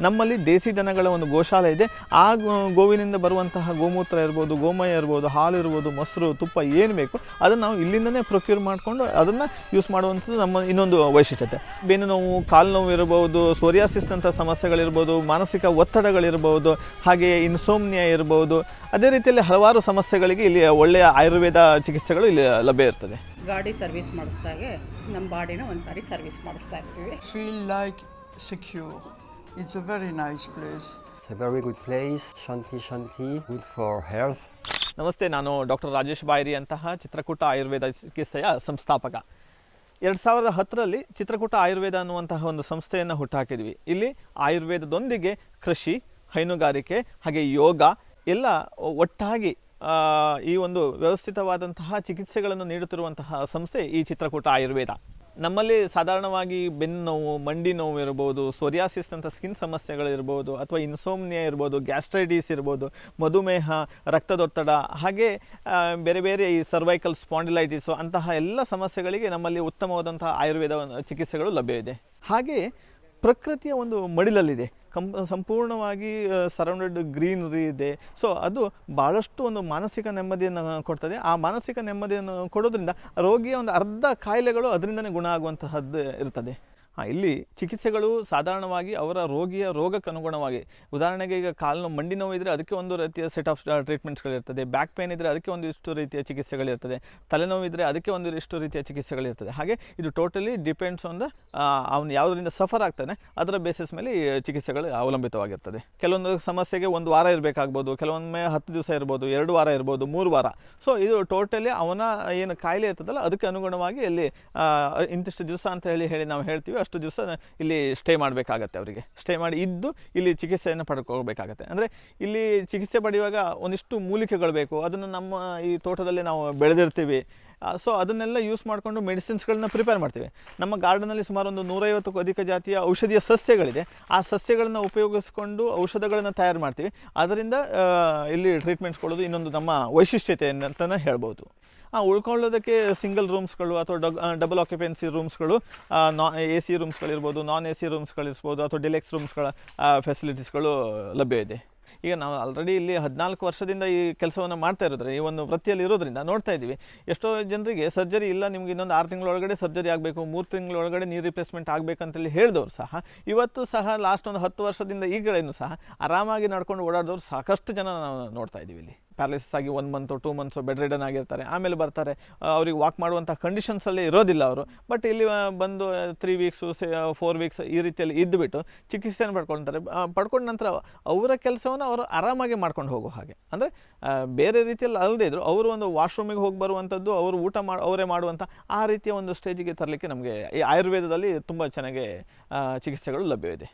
ನಮ್ಮಲ್ಲಿ ದೇಸಿ ದನಗಳ ಒಂದು ಗೋಶಾಲೆ ಇದೆ. ಆ ಗೋ- ಗೋವಿನಿಂದ ಬರುವಂತಹ ಗೋಮೂತ್ರ ಇರ್ಬೋದು ಗೋಮಯ ಇರ್ಬೋದು ಹಾಲು ಇರ್ಬೋದು ಮೊಸರು ತುಪ್ಪ ಏನು ಬೇಕು ಅದನ್ನು ನಾವು ಇಲ್ಲಿಂದನೇ ಪ್ರೊಕ್ಯೂರ್ ಮಾಡಿಕೊಂಡು ಅದನ್ನು ಯೂಸ್ ಮಾಡುವಂಥದ್ದು ನಮ್ಮ ಇನ್ನೊಂದು ವೈಶಿಷ್ಟ್ಯತೆ. ಬೆನ್ನು ನೋವು ಕಾಲು ನೋವು ಇರ್ಬೋದು ಸೋರಿಯಾಸಿಸ್ನಂಥ ಸಮಸ್ಯೆಗಳಿರ್ಬೋದು ಮಾನಸಿಕ ಒತ್ತಡಗಳಿರ್ಬೋದು ಹಾಗೆ ಇನ್ಸೋಮ್ನಿಯಾ ಇರ್ಬೋದು ಅದೇ ರೀತಿಯಲ್ಲಿ ಹಲವಾರು ಸಮಸ್ಯೆಗಳಿಗೆ ಇಲ್ಲಿ ಒಳ್ಳೆಯ ಆಯುರ್ವೇದ ಚಿಕಿತ್ಸೆಗಳು ಇಲ್ಲಿ ಲಭ್ಯ ಇರ್ತದೆ. ಗಾಡಿ ಸರ್ವಿಸ್ ಮಾಡಿಸ್ದಾಗೆ ನಮ್ಮ ಬಾಡಿನ ಒಂದು ಸಾರಿ ಸರ್ವಿಸ್ ಮಾಡಿಸ್ತಾ ಇರ್ತೀವಿ. Feel like secure. It's a very nice place. It's a very good place, Shanti Shanti, good for health. ನಮಸ್ತೆ ನಾನು ಡಾಕ್ಟರ್ ರಾಜೇಶ್ ಬಾಯ್ರಿ ಅಂತಹ ಚಿತ್ರಕೂಟ ಆಯುರ್ವೇದ ಚಿಕಿತ್ಸೆಯ ಸಂಸ್ಥಾಪಕ ಎರಡು ಸಾವಿರದ ಹತ್ತರಲ್ಲಿ ಚಿತ್ರಕೂಟ ಆಯುರ್ವೇದ ಅನ್ನುವಂತಹ ಒಂದು ಸಂಸ್ಥೆಯನ್ನು ಹುಟ್ಟಾಕಿದ್ವಿ ಇಲ್ಲಿ ಆಯುರ್ವೇದದೊಂದಿಗೆ ಕೃಷಿ ಹೈನುಗಾರಿಕೆ ಹಾಗೆ ಯೋಗ ಎಲ್ಲ ಒಟ್ಟಾಗಿ ಈ ಒಂದು ವ್ಯವಸ್ಥಿತವಾದಂತಹ ಚಿಕಿತ್ಸೆಗಳನ್ನು ನೀಡುತ್ತಿರುವಂತಹ ಸಂಸ್ಥೆ ಈ ಚಿತ್ರಕೂಟ ಆಯುರ್ವೇದ ನಮ್ಮಲ್ಲಿ ಸಾಧಾರಣವಾಗಿ ಬೆನ್ನು ನೋವು, ಮಂಡಿ ನೋವು ಇರ್ಬೋದು ಸೋರಿಯಾಸಿಸ್ನಂಥ ಸ್ಕಿನ್ ಸಮಸ್ಯೆಗಳಿರ್ಬೋದು ಅಥವಾ ಇನ್ಸೋಮ್ನಿಯಾ ಇರ್ಬೋದು ಗ್ಯಾಸ್ಟ್ರೈಟಿಸ್ ಇರ್ಬೋದು, ಮಧುಮೇಹ, ರಕ್ತದೊತ್ತಡ, ಹಾಗೆ ಬೇರೆ ಬೇರೆ ಈ ಸರ್ವೈಕಲ್ ಸ್ಪಾಂಡಿಲೈಟಿಸು ಅಂತಹ ಎಲ್ಲ ಸಮಸ್ಯೆಗಳಿಗೆ ನಮ್ಮಲ್ಲಿ ಉತ್ತಮವಾದಂತಹ ಆಯುರ್ವೇದ ಚಿಕಿತ್ಸೆಗಳು ಲಭ್ಯವಿದೆ ಹಾಗೆ ಪ್ರಕೃತಿಯ ಒಂದು ಮಡಿಲಲ್ಲಿದೆ. ಸಂಪೂರ್ಣವಾಗಿ ಸರೌಂಡೆಡ್ ಗ್ರೀನರಿ ಇದೆ. ಸೊ ಅದು ಭಾಳಷ್ಟು ಒಂದು ಮಾನಸಿಕ ನೆಮ್ಮದಿಯನ್ನು ಕೊಡ್ತದೆ. ಆ ಮಾನಸಿಕ ನೆಮ್ಮದಿಯನ್ನು ಕೊಡೋದ್ರಿಂದ ರೋಗಿಯ ಒಂದು ಅರ್ಧ ಕಾಯಿಲೆಗಳು ಅದರಿಂದನೇ ಗುಣ ಆಗುವಂತಹದ್ದು ಇರ್ತದೆ. ಹಾಂ, ಇಲ್ಲಿ ಚಿಕಿತ್ಸೆಗಳು ಸಾಧಾರಣವಾಗಿ ಅವರ ರೋಗಿಯ ರೋಗಕ್ಕೆ ಅನುಗುಣವಾಗಿ ಉದಾಹರಣೆಗೆ ಈಗ ಕಾಲು ಮಂಡಿ ನೋವು ಇದ್ದರೆ ಅದಕ್ಕೆ ಒಂದು ರೀತಿಯ ಸೆಟ್ ಆಫ್ ಟ್ರೀಟ್ಮೆಂಟ್ಸ್ಗಳಿರ್ತದೆ ಬ್ಯಾಕ್ ಪೇನ್ ಇದ್ದರೆ ಅದಕ್ಕೆ ಒಂದಿಷ್ಟು ರೀತಿಯ ಚಿಕಿತ್ಸೆಗಳಿರ್ತದೆ. ತಲೆನೋವು ಇದ್ದರೆ ಅದಕ್ಕೆ ಒಂದಿಷ್ಟು ರೀತಿಯ ಚಿಕಿತ್ಸೆಗಳಿರ್ತದೆ. ಹಾಗೆ ಇದು ಟೋಟಲಿ ಡಿಪೆಂಡ್ಸ್ ಆನ್ ದ ಅವನು ಯಾವುದರಿಂದ ಸಫರ್ ಆಗ್ತಾನೆ, ಅದರ ಬೇಸಿಸ್ ಮೇಲೆ ಈ ಚಿಕಿತ್ಸೆಗಳು ಅವಲಂಬಿತವಾಗಿರ್ತದೆ. ಕೆಲವೊಂದು ಸಮಸ್ಯೆಗೆ ಒಂದು ವಾರ ಇರಬೇಕಾಗ್ಬೋದು, ಕೆಲವೊಮ್ಮೆ ಹತ್ತು ದಿವಸ ಇರ್ಬೋದು, ಎರಡು ವಾರ ಇರ್ಬೋದು, ಮೂರು ವಾರ. ಸೊ ಇದು ಟೋಟಲಿ ಅವನ ಏನು ಕಾಯಿಲೆ ಇರ್ತದಲ್ಲ, ಅದಕ್ಕೆ ಅನುಗುಣವಾಗಿ ಇಲ್ಲಿ ಇಂತಿಷ್ಟು ದಿವಸ ಅಂತ ಹೇಳಿ ಹೇಳಿ ನಾವು ಹೇಳ್ತೀವಿ ಅಷ್ಟು ದಿವಸ ಇಲ್ಲಿ ಸ್ಟೇ ಮಾಡಬೇಕಾಗತ್ತೆ ಅವರಿಗೆ. ಸ್ಟೇ ಮಾಡಿ ಇದ್ದು ಇಲ್ಲಿ ಚಿಕಿತ್ಸೆಯನ್ನು ಪಡ್ಕೋಬೇಕಾಗತ್ತೆ. ಅಂದರೆ ಇಲ್ಲಿ ಚಿಕಿತ್ಸೆ ಪಡೆಯುವಾಗ ಒಂದಿಷ್ಟು ಮೂಲಿಕೆಗಳು ಬೇಕು. ಅದನ್ನು ನಮ್ಮ ಈ ತೋಟದಲ್ಲಿ ನಾವು ಬೆಳೆದಿರ್ತೀವಿ. ಸೊ ಅದನ್ನೆಲ್ಲ ಯೂಸ್ ಮಾಡಿಕೊಂಡು ಮೆಡಿಸಿನ್ಸ್ಗಳನ್ನ ಪ್ರಿಪೇರ್ ಮಾಡ್ತೀವಿ. ನಮ್ಮ ಗಾರ್ಡನಲ್ಲಿ ಸುಮಾರು ಒಂದು ನೂರೈವತ್ತಕ್ಕೂ ಅಧಿಕ ಜಾತಿಯ ಔಷಧೀಯ ಸಸ್ಯಗಳಿದೆ. ಆ ಸಸ್ಯಗಳನ್ನು ಉಪಯೋಗಿಸ್ಕೊಂಡು ಔಷಧಗಳನ್ನು ತಯಾರು ಮಾಡ್ತೀವಿ. ಅದರಿಂದ ಇಲ್ಲಿ ಟ್ರೀಟ್ಮೆಂಟ್ಸ್ ಕೊಡೋದು ಇನ್ನೊಂದು ನಮ್ಮ ವೈಶಿಷ್ಟ್ಯತೆ ಅಂತಲೇ ಹೇಳ್ಬೋದು. ಉಳ್ಕೊಳ್ಳೋದಕ್ಕೆ ಸಿಂಗಲ್ ರೂಮ್ಸ್ಗಳು ಅಥವಾ ಡಬಲ್ ಆಕ್ಯುಪೆನ್ಸಿ ರೂಮ್ಸ್ಗಳು ನಾ ಎ ಸಿ ರೂಮ್ಸ್ಗಳಿರ್ಬೋದು ನಾನ್ ಎ ಸಿ ರೂಮ್ಸ್ಗಳಿರ್ಬೋದು ಅಥವಾ ಡಿಲೆಕ್ಸ್ ರೂಮ್ಸ್ಗಳ ಫೆಸಿಲಿಟೀಸ್ಗಳು ಲಭ್ಯ ಇದೆ. ಈಗ ನಾವು ಆಲ್ರೆಡಿ ಇಲ್ಲಿ ಹದಿನಾಲ್ಕು ವರ್ಷದಿಂದ ಈ ಕೆಲಸವನ್ನು ಮಾಡ್ತಾ ಇರೋದ್ರೆ, ಈ ಒಂದು ವೃತ್ತಿಯಲ್ಲಿ ಇರೋದ್ರಿಂದ ನೋಡ್ತಾ ಇದ್ದೀವಿ. ಎಷ್ಟೋ ಜನರಿಗೆ ಸರ್ಜರಿ ಇಲ್ಲ, ನಿಮ್ಗೆ ಇನ್ನೊಂದು ಆರು ತಿಂಗಳೊಳಗಡೆ ಸರ್ಜರಿ ಆಗಬೇಕು, ಮೂರು ತಿಂಗಳೊಳಗಡೆ ನೀರು ರಿಪ್ಲೇಸ್ಮೆಂಟ್ ಆಗಬೇಕಂತೇಳಿ ಹೇಳಿದವರು ಸಹ, ಇವತ್ತು ಸಹ ಲಾಸ್ಟ್ ಒಂದು ಹತ್ತು ವರ್ಷದಿಂದ ಈ ಸಹ ಆರಾಮಾಗಿ ನಡ್ಕೊಂಡು ಓಡಾಡಿದವರು ಸಾಕಷ್ಟು ಜನ ನಾವು ನೋಡ್ತಾ ಇದ್ದೀವಿ ಇಲ್ಲಿ. ಪ್ಯಾರಲಿಸಿಸ್ ಆಗಿ one month two months bedridden ಆಗಿರ್ತಾರೆ. ಆಮೇಲೆ ಬರ್ತಾರೆ. ಅವ್ರಿಗೆ ವಾಕ್ ಮಾಡುವಂಥ ಕಂಡೀಷನ್ಸಲ್ಲಿ ಇರೋದಿಲ್ಲ ಅವರು. ಬಟ್ ಇಲ್ಲಿ ಬಂದು ತ್ರೀ ವೀಕ್ಸು ಫೋರ್ ವೀಕ್ಸ್ ಈ ರೀತಿಯಲ್ಲಿ ಇದ್ದುಬಿಟ್ಟು ಚಿಕಿತ್ಸೆಯನ್ನು ಪಡ್ಕೊಳ್ತಾರೆ. ಪಡ್ಕೊಂಡ ನಂತರ ಅವರ ಕೆಲಸವನ್ನು ಅವರು ಆರಾಮಾಗಿ ಮಾಡ್ಕೊಂಡು ಹೋಗೋ ಹಾಗೆ. ಅಂದರೆ ಬೇರೆ ರೀತಿಯಲ್ಲಿ ಅಲ್ಲದೇ ಇದ್ದರು ಅವರು ಒಂದು ವಾಶ್ರೂಮಿಗೆ ಹೋಗಿ ಬರುವಂಥದ್ದು ಅವರು ಊಟ ಮಾಡಿ ಅವರೇ ಮಾಡುವಂಥ ಆ ರೀತಿಯ ಒಂದು ಸ್ಟೇಜಿಗೆ ತರಲಿಕ್ಕೆ ನಮಗೆ ಈ ಆಯುರ್ವೇದದಲ್ಲಿ ತುಂಬ ಚೆನ್ನಾಗಿ ಚಿಕಿತ್ಸೆಗಳು ಲಭ್ಯವಿದೆ.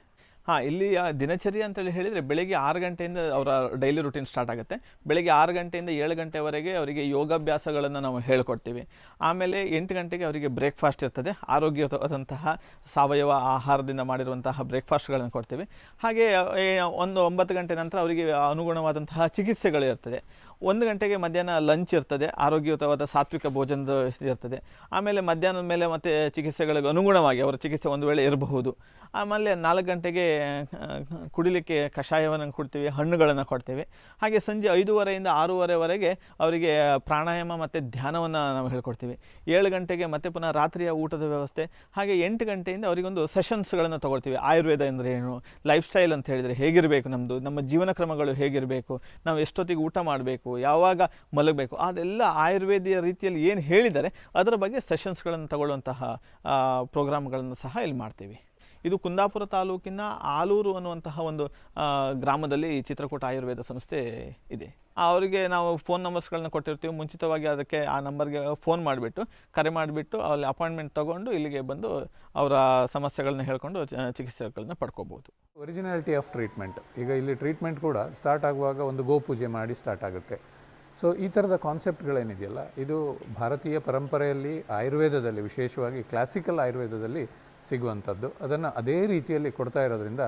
ಹಾಂ, ಇಲ್ಲಿ ದಿನಚರಿ ಅಂತೇಳಿ ಹೇಳಿದರೆ ಬೆಳಿಗ್ಗೆ ಆರು ಗಂಟೆಯಿಂದ ಅವರ ಡೈಲಿ ರುಟೀನ್ ಸ್ಟಾರ್ಟ್ ಆಗುತ್ತೆ. ಬೆಳಿಗ್ಗೆ ಆರು ಗಂಟೆಯಿಂದ ಏಳು ಗಂಟೆವರೆಗೆ ಅವರಿಗೆ ಯೋಗಾಭ್ಯಾಸಗಳನ್ನು ನಾವು ಹೇಳ್ಕೊಡ್ತೀವಿ. ಆಮೇಲೆ ಎಂಟು ಗಂಟೆಗೆ ಅವರಿಗೆ ಬ್ರೇಕ್ಫಾಸ್ಟ್ ಇರ್ತದೆ. ಆರೋಗ್ಯವಾದಂತಹ ಸಾವಯವ ಆಹಾರದಿಂದ ಮಾಡಿರುವಂತಹ ಬ್ರೇಕ್ಫಾಸ್ಟ್ಗಳನ್ನು ಕೊಡ್ತೀವಿ. ಹಾಗೆ ಒಂದು ಒಂಬತ್ತು ಗಂಟೆ ನಂತರ ಅವರಿಗೆ ಅನುಗುಣವಾದಂತಹ ಚಿಕಿತ್ಸೆಗಳು ಇರ್ತದೆ. ಒಂದು ಗಂಟೆಗೆ ಮಧ್ಯಾಹ್ನ ಲಂಚ್ ಇರ್ತದೆ, ಆರೋಗ್ಯಯುತವಾದ ಸಾತ್ವಿಕ ಭೋಜನದ ಇರ್ತದೆ. ಆಮೇಲೆ ಮಧ್ಯಾಹ್ನದ ಮೇಲೆ ಮತ್ತೆ ಚಿಕಿತ್ಸೆಗಳಿಗೆ ಅನುಗುಣವಾಗಿ ಅವರ ಚಿಕಿತ್ಸೆ ಒಂದು ವೇಳೆ ಇರಬಹುದು. ಆಮೇಲೆ ನಾಲ್ಕು ಗಂಟೆಗೆ ಕುಡಿಲಿಕ್ಕೆ ಕಷಾಯವನ್ನು ಕೊಡ್ತೀವಿ, ಹಣ್ಣುಗಳನ್ನು ಕೊಡ್ತೀವಿ. ಹಾಗೆ ಸಂಜೆ ಐದೂವರೆಯಿಂದ ಆರೂವರೆವರೆಗೆ ಅವರಿಗೆ ಪ್ರಾಣಾಯಾಮ ಮತ್ತು ಧ್ಯಾನವನ್ನು ನಾವು ಹೇಳ್ಕೊಡ್ತೀವಿ. ಏಳು ಗಂಟೆಗೆ ಮತ್ತೆ ಪುನಃ ರಾತ್ರಿಯ ಊಟದ ವ್ಯವಸ್ಥೆ. ಹಾಗೆ ಎಂಟು ಗಂಟೆಯಿಂದ ಅವರಿಗೊಂದು ಸೆಷನ್ಸ್ಗಳನ್ನು ತಗೊಳ್ತೀವಿ. ಆಯುರ್ವೇದ ಅಂದರೆ ಏನು ಲೈಫ್ ಸ್ಟೈಲ್ ಅಂತ ಹೇಳಿದರೆ ಹೇಗಿರಬೇಕು ನಮ್ಮದು ನಮ್ಮ ಜೀವನ ಕ್ರಮಗಳು ಹೇಗಿರಬೇಕು, ನಾವು ಎಷ್ಟೊತ್ತಿಗೆ ಊಟ ಮಾಡಬೇಕು ಯಾವಾಗ ಮಲಗಬೇಕು, ಅದೆಲ್ಲ ಆಯುರ್ವೇದಿಯ ರೀತಿಯಲ್ಲಿ ಏನು ಹೇಳಿದ್ದಾರೆ ಅದರ ಬಗ್ಗೆ ಸೆಷನ್ಸ್ಗಳನ್ನು ತಗೊಳ್ಳುವಂತಹ ಪ್ರೋಗ್ರಾಮ್ಗಳನ್ನು ಸಹ ಇಲ್ಲಿ ಮಾಡ್ತೀವಿ. ಇದು ಕುಂದಾಪುರ ತಾಲೂಕಿನ ಆಲೂರು ಅನ್ನುವಂತಹ ಒಂದು ಗ್ರಾಮದಲ್ಲಿ ಚಿತ್ರಕೂಟ ಆಯುರ್ವೇದ ಸಂಸ್ಥೆ ಇದೆ. ಅವರಿಗೆ ನಾವು ಫೋನ್ ನಂಬರ್ಸ್ಗಳನ್ನ ಕೊಟ್ಟಿರ್ತೀವಿ. ಮುಂಚಿತವಾಗಿ ಅದಕ್ಕೆ ಆ ನಂಬರ್ಗೆ ಫೋನ್ ಮಾಡಿಬಿಟ್ಟು, ಕರೆ ಮಾಡಿಬಿಟ್ಟು ಅಲ್ಲಿ ಅಪಾಯಿಂಟ್ಮೆಂಟ್ ತಗೊಂಡು ಇಲ್ಲಿಗೆ ಬಂದು ಅವರ ಸಮಸ್ಯೆಗಳನ್ನ ಹೇಳ್ಕೊಂಡು ಚಿಕಿತ್ಸೆಗಳನ್ನ ಪಡ್ಕೋಬೋದು. ಒರಿಜಿನಾಲಿಟಿ ಆಫ್ ಟ್ರೀಟ್ಮೆಂಟ್ ಈಗ ಇಲ್ಲಿ ಟ್ರೀಟ್ಮೆಂಟ್ ಕೂಡ ಸ್ಟಾರ್ಟ್ ಆಗುವಾಗ ಒಂದು ಗೋಪೂಜೆ ಮಾಡಿ ಸ್ಟಾರ್ಟ್ ಆಗುತ್ತೆ. ಸೊ ಈ ಥರದ ಕಾನ್ಸೆಪ್ಟ್ಗಳೇನಿದೆಯಲ್ಲ ಇದು ಭಾರತೀಯ ಪರಂಪರೆಯಲ್ಲಿ ಆಯುರ್ವೇದದಲ್ಲಿ ವಿಶೇಷವಾಗಿ ಕ್ಲಾಸಿಕಲ್ ಆಯುರ್ವೇದದಲ್ಲಿ ಸಿಗುವಂಥದ್ದು. ಅದನ್ನು ಅದೇ ರೀತಿಯಲ್ಲಿ ಕೊಡ್ತಾ ಇರೋದ್ರಿಂದ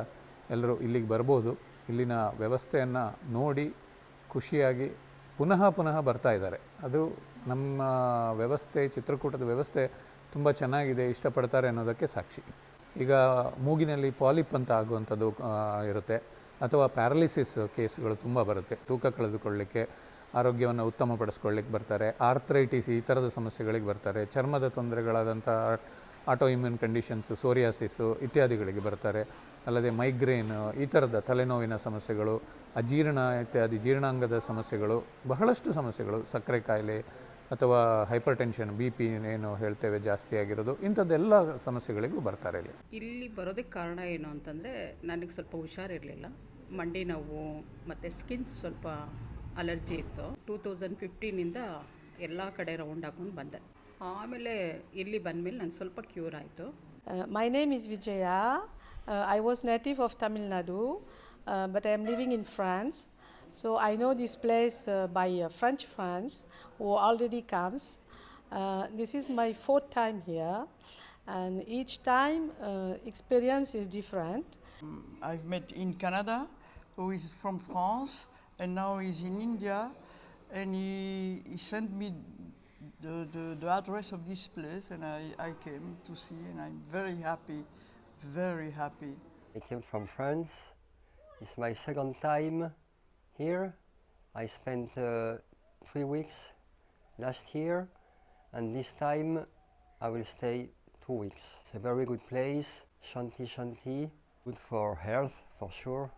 ಎಲ್ಲರೂ ಇಲ್ಲಿಗೆ ಬರ್ಬೋದು. ಇಲ್ಲಿನ ವ್ಯವಸ್ಥೆಯನ್ನು ನೋಡಿ ಖುಷಿಯಾಗಿ ಪುನಃ ಪುನಃ ಬರ್ತಾ ಇದ್ದಾರೆ. ಅದು ನಮ್ಮ ವ್ಯವಸ್ಥೆ, ಚಿತ್ರಕೂಟದ ವ್ಯವಸ್ಥೆ ತುಂಬ ಚೆನ್ನಾಗಿದೆ, ಇಷ್ಟಪಡ್ತಾರೆ ಅನ್ನೋದಕ್ಕೆ ಸಾಕ್ಷಿ. ಈಗ ಮೂಗಿನಲ್ಲಿ ಪಾಲಿಪ್ ಅಂತ ಆಗುವಂಥದ್ದು ಇರುತ್ತೆ. ಅಥವಾ ಪ್ಯಾರಾಲಿಸಿಸ್ ಕೇಸ್ಗಳು ತುಂಬ ಬರುತ್ತೆ. ತೂಕ ಕಳೆದುಕೊಳ್ಳಿಕ್ಕೆ, ಆರೋಗ್ಯವನ್ನು ಉತ್ತಮಪಡಿಸ್ಕೊಳ್ಳಿಕ್ಕೆ ಬರ್ತಾರೆ. ಆರ್ಥ್ರೈಟಿಸ್ ಈ ಥರದ ಸಮಸ್ಯೆಗಳಿಗೆ ಬರ್ತಾರೆ. ಚರ್ಮದ ತೊಂದರೆಗಳಾದಂಥ ಆಟೋ ಇಮ್ಯೂನ್ ಕಂಡೀಷನ್ಸ್, ಸೋರಿಯಾಸಿಸ್ ಇತ್ಯಾದಿಗಳಿಗೆ ಬರ್ತಾರೆ. ಅಲ್ಲದೆ ಮೈಗ್ರೇನ್, ಈ ಥರದ ತಲೆನೋವಿನ ಸಮಸ್ಯೆಗಳು, ಅಜೀರ್ಣ ಇತ್ಯಾದಿ ಜೀರ್ಣಾಂಗದ ಸಮಸ್ಯೆಗಳು, ಬಹಳಷ್ಟು ಸಮಸ್ಯೆಗಳು, ಸಕ್ಕರೆ ಕಾಯಿಲೆ ಅಥವಾ ಹೈಪರ್ ಟೆನ್ಷನ್ ಬಿ ಪಿ ಏನು ಹೇಳ್ತೇವೆ ಜಾಸ್ತಿ ಆಗಿರೋದು, ಇಂಥದ್ದೆಲ್ಲ ಸಮಸ್ಯೆಗಳಿಗೂ ಬರ್ತಾರೆ ಇಲ್ಲಿ. ಇಲ್ಲಿ ಬರೋದಕ್ಕೆ ಕಾರಣ ಏನು ಅಂತಂದರೆ ನನಗೆ ಸ್ವಲ್ಪ ಹುಷಾರಿರಲಿಲ್ಲ. ಮಂಡಿ ನೋವು ಮತ್ತು ಸ್ಕಿನ್ ಸ್ವಲ್ಪ ಅಲರ್ಜಿ ಇತ್ತು. ಟೂ ತೌಸಂಡ್ ಫಿಫ್ಟೀನಿಂದ ಎಲ್ಲ ಕಡೆ ರೌಂಡ್ ಹಾಕೊಂಡು ಬಂದೆ. ಆಮೇಲೆ ಇಲ್ಲಿ ಬಂದಮೇಲೆ ನಂಗೆ ಸ್ವಲ್ಪ ಕ್ಯೂರ್ ಆಯಿತು Uh, my name is Vijaya. Uh, I was native of Tamil Nadu, uh, but I am living in France. So I know this place uh, by uh, French friends who already comes. Uh, this is my fourth time here, and each time uh, experience is different. I've met in Canada, who is from France, and the, the, the address of this place, and I, I came to see, and I'm very happy, very happy. I came from France. It's my second time here. I spent uh, three weeks last year, and this time I will stay two weeks. It's a very good place, Shanti Shanti, good for health for sure.